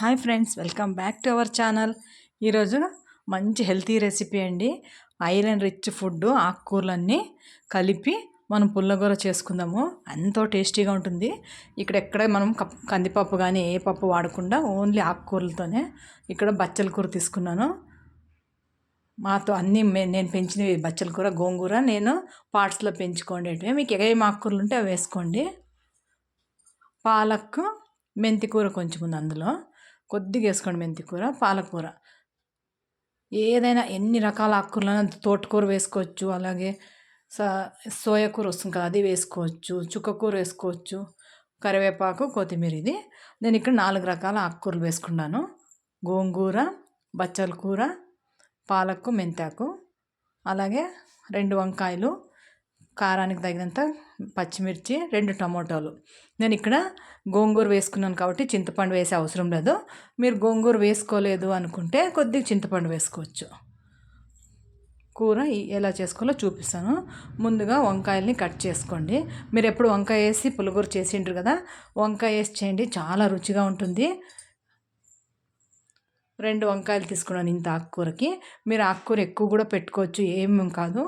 Hi friends welcome back to our channel. ఈరోజు మంచి healthy recipe అండి. ఐరన్ రిచ్ ఫుడ్ ఆకుకూరలన్నీ కలిపి మనం పుల్లగూర చేసుకుందాము. ఎంతో టేస్టీగా ఉంటుంది. ఇక్కడ ఎక్కడ మనం కందిపప్పు కానీ ఏ పప్పు వాడకుండా ఓన్లీ ఆకుకూరలతోనే ఇక్కడ బచ్చల కూర తీసుకున్నాను. మాతో అన్నీ నేను పెంచినవి బచ్చల కూర గోంగూర నేను పార్ట్స్లో పెంచుకోండి మీకు ఏం ఆకుకూరలు ఉంటే అవి వేసుకోండి. పాలక్ మెంతి కూర కొంచెం ఉంది అందులో. కొద్దిగా వేసుకోండి మెంతికూర పాలకూర. ఏదైనా ఎన్ని రకాల ఆకుకూరలను తోటకూర వేసుకోవచ్చు అలాగే సోయా కూర వస్తుంది కదా అది వేసుకోవచ్చు చుక్కకూర వేసుకోవచ్చు కరివేపాకు కొత్తిమీర ఇది. నేను ఇక్కడ నాలుగు రకాల ఆకుకూరలు వేసుకున్నాను. గోంగూర బచ్చల కూర పాలకు మెంతాకు అలాగే రెండు వంకాయలు కారానికి తగినంత పచ్చిమిర్చి రెండు టమోటాలు. నేను ఇక్కడ గోంగూర వేసుకున్నాను కాబట్టి చింతపండు వేసే అవసరం లేదు. మీరు గోంగూర వేసుకోలేదు అనుకుంటే కొద్దిగా చింతపండు వేసుకోవచ్చు. కూర ఎలా చేసుకోవాలో చూపిస్తాను. ముందుగా వంకాయల్ని కట్ చేసుకోండి. మీరు ఎప్పుడు వంకాయ వేసి పులిగూర చేసిండ్రు కదా వంకాయ వేసి చేయండి. చాలా రుచిగా ఉంటుంది. రెండు వంకాయలు తీసుకున్నాను ఇంత ఆకుకూరకి. మీరు ఆకుకూర ఎక్కువ కూడా పెట్టుకోవచ్చు ఏమేం కాదు.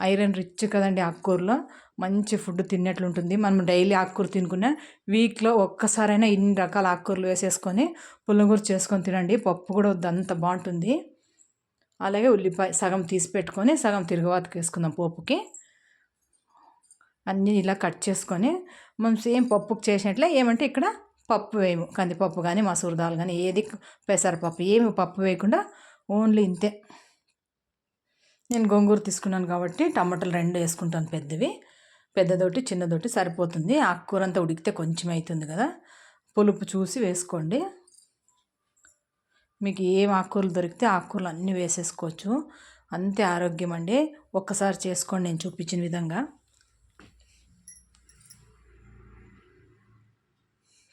ఐరన్ రిచ్ కదండి ఆకుకూరలో. మంచి ఫుడ్ తిన్నట్లు ఉంటుంది మనం డైలీ ఆకుకూర తినుకున్న వీక్లో ఒక్కసారైనా ఇన్ని రకాల ఆకుకూరలు వేసేసుకొని పుల్లగూర చేసుకొని తినండి. పప్పు కూడా అంత బాగుంటుంది. అలాగే ఉల్లిపాయ సగం తీసి పెట్టుకొని సగం తిరుగుబాతుకు వేసుకుందాం పోపుకి. అన్నీ ఇలా కట్ చేసుకొని మనం సేమ్ పప్పుకి చేసినట్లే ఏమంటే ఇక్కడ పప్పు వేయము. కందిపప్పు కానీ మసూర్ దాల్ కానీ ఏది పెసరపప్పు ఏమి పప్పు వేయకుండా ఓన్లీ ఇంతే. నేను గోంగూర తీసుకున్నాను కాబట్టి టమాటాలు రెండు వేసుకుంటాను పెద్దవి. పెద్దదోటి చిన్నదోటి సరిపోతుంది. ఆకుకూర అంతా ఉడికితే కొంచెం అవుతుంది కదా. పులుపు చూసి వేసుకోండి. మీకు ఏం ఆకుకూరలు దొరికితే ఆకుకూరలు అన్నీ వేసేసుకోవచ్చు. అంతే ఆరోగ్యం అండి. ఒక్కసారి చేసుకోండి నేను చూపించిన విధంగా.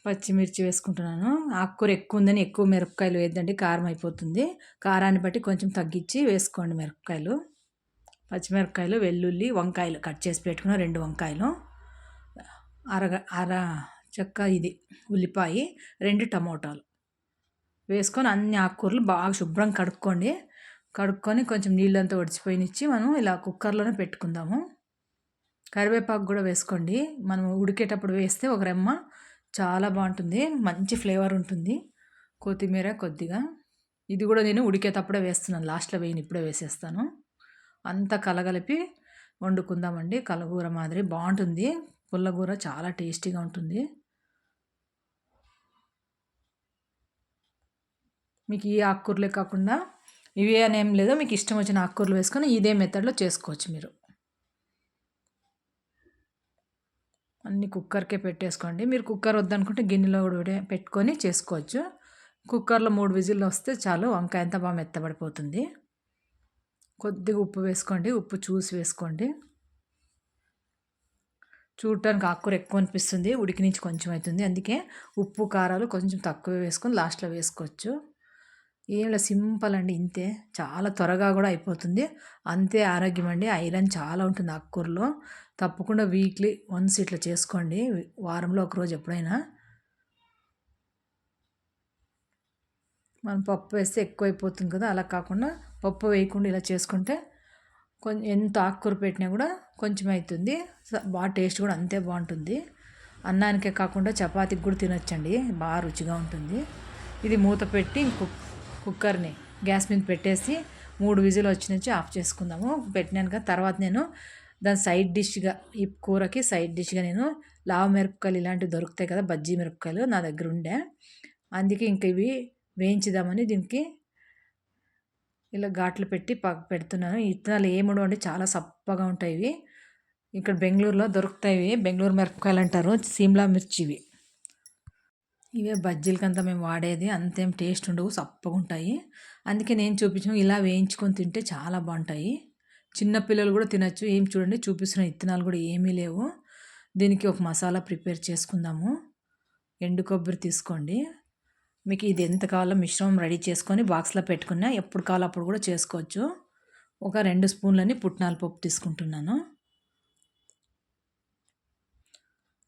పచ్చిమిర్చి వేసుకుంటున్నాను. ఆకుకూర ఎక్కువ ఉందని ఎక్కువ మిరపకాయలు వేద్దండి కారం అయిపోతుంది. కారాన్ని బట్టి కొంచెం తగ్గించి వేసుకోండి మిరపకాయలు. పచ్చిమిరపకాయలు వెల్లుల్లి వంకాయలు కట్ చేసి పెట్టుకున్న రెండు వంకాయలు. అర అర చెక్క ఇది ఉల్లిపాయ రెండు టమోటాలు. వేసుకొని అన్ని ఆకుకూరలు బాగా శుభ్రం కడుక్కోండి. కడుక్కొని కొంచెం నీళ్ళంతా ఒడిచిపోయినిచ్చి మనం ఇలా కుక్కర్లోనే పెట్టుకుందాము. కరివేపాకు కూడా వేసుకోండి. మనం ఉడికేటప్పుడు వేస్తే ఒక రెమ్మ చాలా బాగుంటుంది. మంచి ఫ్లేవర్ ఉంటుంది. కొత్తిమీర కొద్దిగా. ఇది కూడా నేను ఉడికేటప్పుడే వేస్తున్నాను. లాస్ట్లో వేయని ఇప్పుడే వేసేస్తాను. అంతా కలగలిపి వండుకుందామండి. కలగూర మాదిరి బాగుంటుంది. పుల్లగూర చాలా టేస్టీగా ఉంటుంది. మీకు ఈ ఆకుకూరలే కాకుండా ఇవే అనేం లేదు. మీకు ఇష్టం వచ్చిన ఆకుకూరలు వేసుకొని ఇదే మెథడ్లో చేసుకోవచ్చు మీరు. అన్ని కుక్కర్కే పెట్టేసుకోండి. మీరు కుక్కర్ వద్దనుకుంటే గిన్నెలో కూడా పెట్టుకొని చేసుకోవచ్చు. కుక్కర్లో మూడు విజిల్లు వస్తే చాలు వంకాయ అంతా బాగా మెత్తబడిపోతుంది. కొద్దిగా ఉప్పు వేసుకోండి. ఉప్పు చూసి వేసుకోండి. చూడటానికి ఆకుకూర ఎక్కువ అనిపిస్తుంది. ఉడికి నుంచి కొంచెం అవుతుంది. అందుకే ఉప్పు కారాలు కొంచెం తక్కువ వేసుకొని లాస్ట్లో వేసుకోవచ్చు. ఏం సింపుల్ అండి ఇంతే. చాలా త్వరగా కూడా అయిపోతుంది. అంతే ఆరోగ్యం అండి. ఐరన్ చాలా ఉంటుంది ఆకుకూరలో. తప్పకుండా వీక్లీ వన్స్ ఇట్లా చేసుకోండి. వారంలో ఒకరోజు ఎప్పుడైనా. మనం పప్పు వేస్తే ఎక్కువైపోతుంది కదా అలా కాకుండా పప్పు వేయకుండా ఇలా చేసుకుంటే కొంచెం ఎంత ఆకుకూర పెట్టినా కూడా కొంచెం అవుతుంది బాగా టేస్ట్ కూడా అంతే బాగుంటుంది. అన్నానికే కాకుండా చపాతీకి కూడా తినొచ్చండి. బాగా రుచిగా ఉంటుంది. ఇది మూత పెట్టి కుక్కర్ని గ్యాస్ మీద పెట్టేసి మూడు విజిల్ వచ్చినుంచి ఆఫ్ చేసుకుందాము. పెట్టినాక తర్వాత నేను దాని సైడ్ డిష్గా ఈ కూరకి సైడ్ డిష్గా నేను లావ మిరపకాయలు ఇలాంటివి దొరుకుతాయి కదా బజ్జీ మిరపకాయలు నా దగ్గర ఉండే. అందుకే ఇంక ఇవి వేయించుదామని దీనికి ఇలా ఘాట్లు పెట్టి పెడుతున్నాను. ఇత్తనాలు ఏముడు అంటే చాలా సప్పగా ఉంటాయి ఇవి. ఇక్కడ బెంగళూరులో దొరుకుతాయి బెంగళూరు మిరపకాయలు అంటారు సీమ్లా మిర్చివి ఇవే బజ్జీలకంతా మేము వాడేది అంతేం టేస్ట్ ఉండవు సప్పగా ఉంటాయి. అందుకే నేను చూపించిన ఇలా వేయించుకొని తింటే చాలా బాగుంటాయి. చిన్నపిల్లలు కూడా తినచ్చు ఏం చూడండి చూపిస్తున్న ఇత్తనాలు కూడా ఏమీ లేవు. దీనికి ఒక మసాలా ప్రిపేర్ చేసుకుందాము. ఎండు కొబ్బరి తీసుకోండి. మీకు ఇది ఎంత కావాలో మిశ్రమం రెడీ చేసుకొని బాక్స్లో పెట్టుకున్నా ఎప్పుడు కావాలో అప్పుడు కూడా చేసుకోవచ్చు. ఒక రెండు స్పూన్లని పుట్నాల పప్పు తీసుకుంటున్నాను.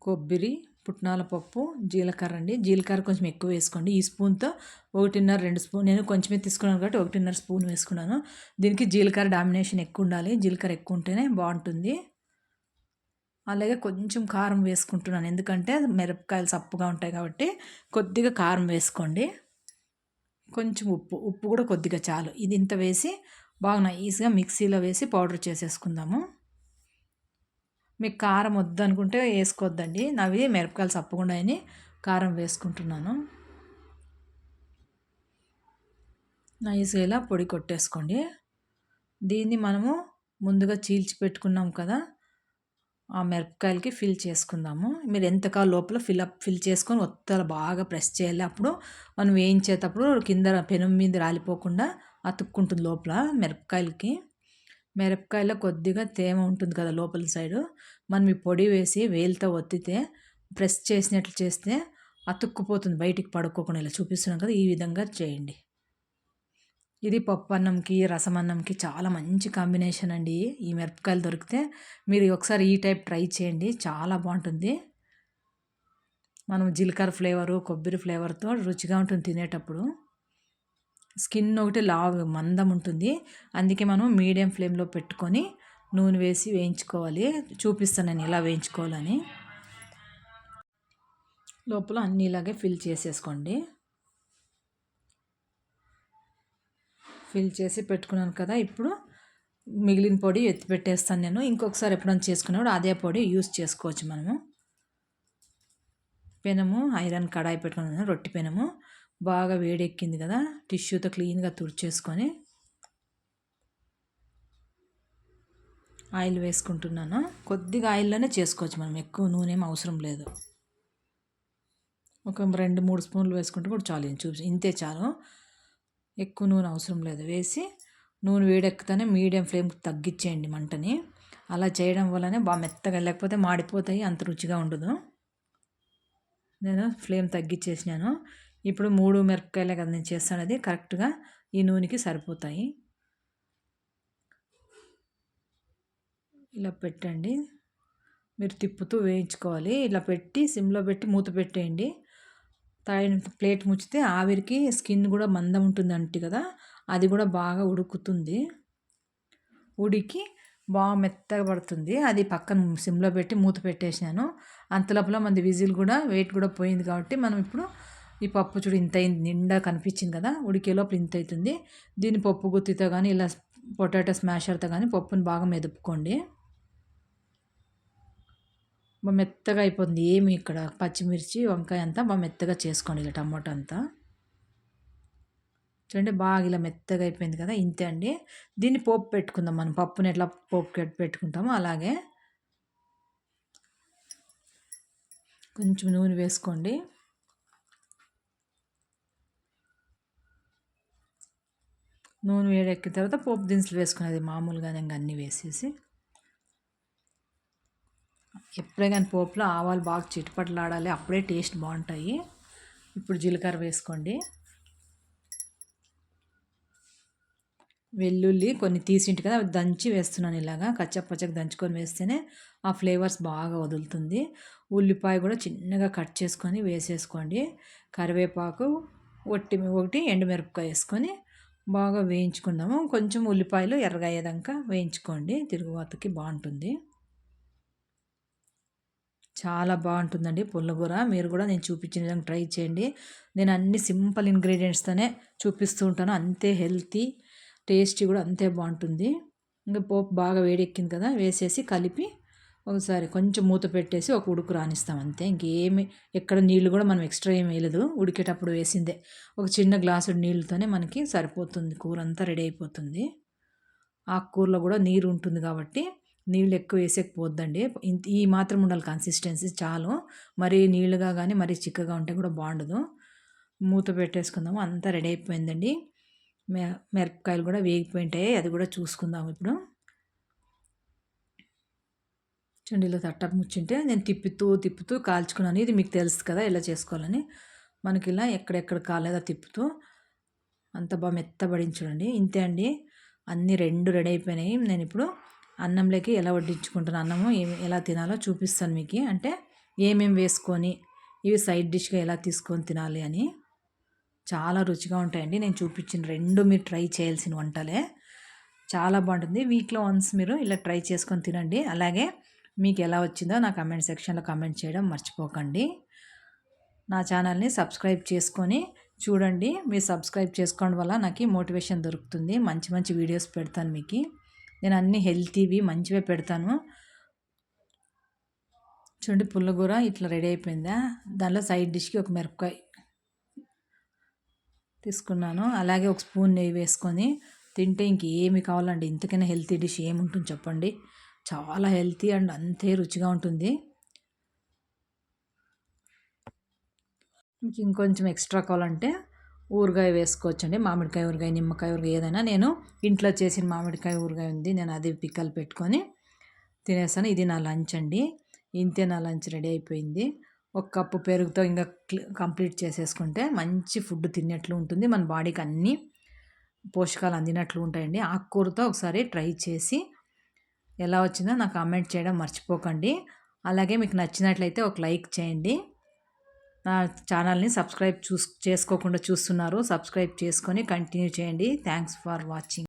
కొబ్బరి పుట్నాల పప్పు జీలకర్ర అండి. జీలకర్ర కొంచెం ఎక్కువ వేసుకోండి. ఈ స్పూన్తో ఒకటిన్నర రెండు స్పూన్ నేను కొంచెమే తీసుకున్నాను కాబట్టి ఒకటిన్నర స్పూన్ వేసుకున్నాను. దీనికి జీలకర్ర డామినేషన్ ఎక్కువ ఉండాలి. జీలకర్ర ఎక్కువ ఉంటేనే బాగుంటుంది. అలాగే కొంచెం కారం వేసుకుంటున్నాను. ఎందుకంటే మిరపకాయలు సప్పుగా ఉంటాయి కాబట్టి కొద్దిగా కారం వేసుకోండి. కొంచెం ఉప్పు ఉప్పు కూడా కొద్దిగా చాలు. ఇది ఇంత వేసి బాగా నైస్గా మిక్సీలో వేసి పౌడర్ చేసేసుకుందాము. మీకు కారం వద్దనుకుంటే వేసుకోవద్దండి. నవి మిరపకాయలు తప్పకుండా అని కారం వేసుకుంటున్నాను. నైస్గా పొడి కొట్టేసుకోండి. దీన్ని మనము ముందుగా చీల్చి పెట్టుకున్నాం కదా ఆ మిరపకాయలకి ఫిల్ చేసుకుందాము. మీరు ఎంతకాల లోపల ఫిల్ అప్ ఫిల్ చేసుకొని ఒత్తలు బాగా ప్రెస్ చేయాలి అప్పుడు మనం వేయించేటప్పుడు కింద పెనం మీద రాలిపోకుండా అతుక్కుంటుంది లోపల మిరపకాయలకి. మిరపకాయలో కొద్దిగా తేమ ఉంటుంది కదా లోపల సైడు. మనం ఈ పొడి వేసి వేలితో ఒత్తితే ప్రెస్ చేసినట్లు చేస్తే అతుక్కుపోతుంది బయటికి పడుకోకుండా. ఇలా చూపిస్తున్నాం కదా ఈ విధంగా చేయండి. ఇది పప్పు అన్నంకి రసం అన్నంకి చాలా మంచి కాంబినేషన్ అండి. ఈ మిరపకాయలు దొరికితే మీరు ఒకసారి ఈ టైప్ ట్రై చేయండి చాలా బాగుంటుంది. మనం జీలకర్ర ఫ్లేవరు కొబ్బరి ఫ్లేవర్తో రుచిగా ఉంటుంది తినేటప్పుడు. స్కిన్ ఒకటి లావ్ మందం ఉంటుంది. అందుకే మనం మీడియం ఫ్లేమ్లో పెట్టుకొని నూనె వేసి వేయించుకోవాలి. చూపిస్తాను నేను ఎలా వేయించుకోవాలని. లోపల అన్నీ ఇలాగే ఫిల్ చేసేసుకోండి. ఫిల్ చేసి పెట్టుకున్నాను కదా ఇప్పుడు మిగిలిన పొడి ఎత్తి పెట్టేస్తాను నేను. ఇంకొకసారి ఎప్పుడైనా చేసుకున్నప్పుడు అదే పొడి యూస్ చేసుకోవచ్చు మనము. పెనము ఐరన్ కడాయి పెట్టుకున్నాను రొట్టె పెనము. బాగా వేడెక్కింది కదా టిష్యూతో క్లీన్గా తుడిచేసుకొని ఆయిల్ వేసుకుంటున్నాను? కొద్దిగా ఆయిల్లోనే చేసుకోవచ్చు మనం ఎక్కువ నూనె అవసరం లేదు. ఒక రెండు మూడు స్పూన్లు వేసుకుంటే కూడా చాలు చూసి ఇంతే చాలు. ఎక్కువ నూనె అవసరం లేదు వేసి నూనె వేడెక్కుతానే మీడియం ఫ్లేమ్ తగ్గించేయండి మంటని. అలా చేయడం వల్లనే బాగా మెత్తగా లేకపోతే మాడిపోతాయి అంత రుచిగా ఉండదు. నేను ఫ్లేమ్ తగ్గించేసినాను ఇప్పుడు మూడు మిరపకాయలే కదా నేను చేస్తాను అది కరెక్ట్గా ఈ నూనెకి సరిపోతాయి. ఇలా పెట్టండి. మీరు తిప్పుతూ వేయించుకోవాలి. ఇలా పెట్టి సిమ్లో పెట్టి మూత పెట్టేయండి. తాయిన ప్లేట్ ముచ్చితే ఆవిరికి స్కిన్ కూడా మందం ఉంటుంది అంటే కదా అది కూడా బాగా ఉడుకుతుంది. ఉడికి బాగా మెత్తగా పడుతుంది. అది పక్కన సిమ్లో పెట్టి మూత పెట్టేసాను అంతలోపల మంది విజిల్ కూడా వెయిట్ కూడా పోయింది కాబట్టి మనం ఇప్పుడు ఈ పప్పు చూడు ఇంత అయింది నిండా కనిపించింది కదా ఉడికే లోపల ఇంత అవుతుంది. దీన్ని పప్పు గుత్తితో కానీ ఇలా పొటాటో స్మాషర్తో కానీ పప్పుని బాగా మెదుపుకోండి. బాగా మెత్తగా అయిపోతుంది ఏమి ఇక్కడ పచ్చిమిర్చి వంకాయ అంతా బాగా మెత్తగా చేసుకోండి ఇలా టమాటో అంతా. చూడండి బాగా ఇలా మెత్తగా అయిపోయింది కదా ఇంతే అండి. దీన్ని పోపు పెట్టుకుందాం మనం పప్పుని ఎట్లా పోపు పెట్టుకుంటామో అలాగే. కొంచెం నూనె వేసుకోండి. నూనె వేడెక్కిన తర్వాత పోపు దినుసులు వేసుకునేది మామూలుగా ఇంకా అన్నీ వేసేసి. ఎప్పుడే కానీ పోపులో ఆవాలు బాగా చిటపట్లాడాలి అప్పుడే టేస్ట్ బాగుంటాయి. ఇప్పుడు జీలకర్ర వేసుకోండి. వెల్లుల్లి కొన్ని తీసింటి కదా దంచి వేస్తున్నాను ఇలాగా. కచ్చపచ్చకి దంచుకొని వేస్తేనే ఆ ఫ్లేవర్స్ బాగా వదులుతుంది. ఉల్లిపాయ కూడా చిన్నగా కట్ చేసుకొని వేసేసుకోండి. కరివేపాకు ఒట్టి ఒకటి ఎండుమిరపకాయ వేసుకొని బాగా వేయించుకుందాము కొంచెం ఉల్లిపాయలు ఎర్రగా అయ్యేదాకా వేయించుకోండి. తిరుగుబాతుకి బాగుంటుంది. చాలా బాగుంటుందండి పుల్లగూర. మీరు కూడా నేను చూపించిన విధంగా ట్రై చేయండి. నేను అన్ని సింపుల్ ఇంగ్రీడియంట్స్తోనే చూపిస్తూ ఉంటాను. అంతే హెల్తీ టేస్టీ కూడా అంతే బాగుంటుంది. ఇంకా పోపు బాగా వేడెక్కింది కదా వేసేసి కలిపి ఒకసారి కొంచెం మూత పెట్టేసి ఒక ఉడుకు రానిస్తాం అంతే. ఇంకేమి ఎక్కడ నీళ్ళు కూడా మనం ఎక్స్ట్రా ఏం వేయలేదు. ఉడికేటప్పుడు వేసిందే. ఒక చిన్న గ్లాసు నీళ్ళతోనే మనకి సరిపోతుంది. కూర అంతా రెడీ అయిపోతుంది. ఆ కూరలో కూడా నీరు ఉంటుంది కాబట్టి నీళ్ళు ఎక్కువ వేసేకపోద్దండి ఈ మాత్రం ఉండాలి కన్సిస్టెన్సీ చాలు. మరీ నీళ్ళుగా కానీ మరీ చిక్కగా ఉంటే కూడా బాగుండదు. మూత పెట్టేసుకుందాము. అంతా రెడీ అయిపోయిందండి. మిరపకాయలు కూడా వేగిపోయింటాయి. అది కూడా చూసుకుందాము ఇప్పుడు. ఇలా తట్ట ముచ్చింటే నేను తిప్పుతూ తిప్పుతూ కాల్చుకున్నాను. ఇది మీకు తెలుసు కదా ఇలా చేసుకోవాలని. మనకి ఇలా ఎక్కడెక్కడ కాలేదా తిప్పుతూ అంత బాగా మెత్తబడింది చూడండి. ఇంతే అండి. అన్నీ రెండు రెడీ అయిపోయినాయి. నేను ఇప్పుడు అన్నంలోకి ఎలా వడ్డించుకుంటాను అన్నము ఎలా తినాలో చూపిస్తాను మీకు. అంటే ఏమేమి వేసుకొని ఇవి సైడ్ డిష్గా ఎలా తీసుకొని తినాలి అని. చాలా రుచిగా ఉంటాయండి. నేను చూపించిన రెండు మీరు ట్రై చేయాల్సిన వంటలే. చాలా బాగుంటుంది. వీక్లో వన్స్ మీరు ఇలా ట్రై చేసుకొని తినండి. అలాగే మీకు ఎలా వచ్చిందో నా కమెంట్ సెక్షన్లో కమెంట్ చేయడం మర్చిపోకండి. నా ఛానల్ని సబ్స్క్రైబ్ చేసుకొని చూడండి. మీరు సబ్స్క్రైబ్ చేసుకోవడం వల్ల నాకు మోటివేషన్ దొరుకుతుంది. మంచి మంచి వీడియోస్ పెడతాను మీకు. నేను అన్ని హెల్తీవి మంచివే పెడతాను. చూడండి పుల్లగూర ఇట్లా రెడీ అయిపోయిందా? దానిలో సైడ్ డిష్కి ఒక మిరపకాయ తీసుకున్నాను. అలాగే ఒక స్పూన్ నెయ్యి వేసుకొని తింటే ఇంకేమి కావాలండి? ఇంతకైనా హెల్తీ డిష్ ఏముంటుంది చెప్పండి? చాలా హెల్తీ అండ్ అంతే రుచిగా ఉంటుంది. మీకు ఇంకొంచెం ఎక్స్ట్రా కావాలంటే ఊరగాయ వేసుకోవచ్చండి. మామిడికాయ ఊరగాయ నిమ్మకాయ ఊరగాయ ఏదైనా నేను ఇంట్లో చేసిన మామిడికాయ ఊరగాయ ఉంది. నేను అది పిక్కలు పెట్టుకొని తినేసాను ఇది నా లంచ్ అండి. ఇంతే నా లంచ్ రెడీ అయిపోయింది. ఒక కప్పు పెరుగుతో ఇంకా కంప్లీట్ చేసేసుకుంటే మంచి ఫుడ్ తిన్నట్లు ఉంటుంది. మన బాడీకి అన్నీ పోషకాలు అందినట్లు ఉంటాయండి. ఆకుకూరతో ఒకసారి ట్రై చేసి ఎలా వచ్చిందో నాకు కామెంట్ చేయడం మర్చిపోకండి. అలాగే మీకు నచ్చినట్లయితే ఒక లైక్ చేయండి. నా ఛానల్ని సబ్స్క్రైబ్ చూస్ చేసుకోకుండా చూస్తున్నారు. సబ్స్క్రైబ్ చేసుకొని కంటిన్యూ చేయండి. Thanks for watching.